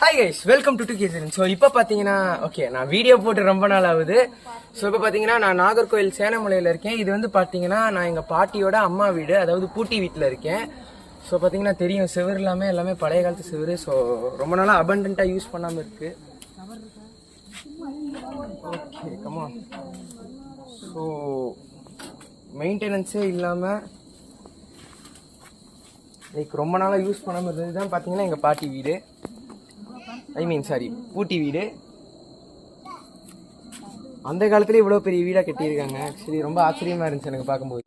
Hi guys welcome to to Kesan so இப்போ பார்த்தீங்கன்னா okay நான் வீடியோ போட்டு ரொம்ப நாள் ஆகுது. ஸோ இப்போ பார்த்தீங்கன்னா நான் நாகர்கோவில் சேனமலையில் இருக்கேன். இது வந்து பார்த்தீங்கன்னா நான் எங்கள் பாட்டியோட அம்மா வீடு அதாவது பூட்டி வீட்டில் இருக்கேன். ஸோ பார்த்தீங்கன்னா தெரியும் செவர் எல்லாமே எல்லாமே பழைய காலத்து செவரு. ஸோ ரொம்ப நாளாக அபண்டண்ட்டாக யூஸ் பண்ணாமல் இருக்குது ஓகே கமான் ஸோ மெயின்டெனன்ஸே இல்லாமல் லைக் ரொம்ப நாளாக யூஸ் பண்ணாமல் இருந்தது. தான் பார்த்தீங்கன்னா எங்கள் பாட்டி வீடு. ஐ மீன் சாரி பூட்டி வீடு. அந்த காலத்துல இவ்வளோ பெரிய வீடாக கட்டியிருக்காங்க. ஆக்சுவலி ரொம்ப ஆச்சரியமா இருந்துச்சு எனக்கு பார்க்கும்போது.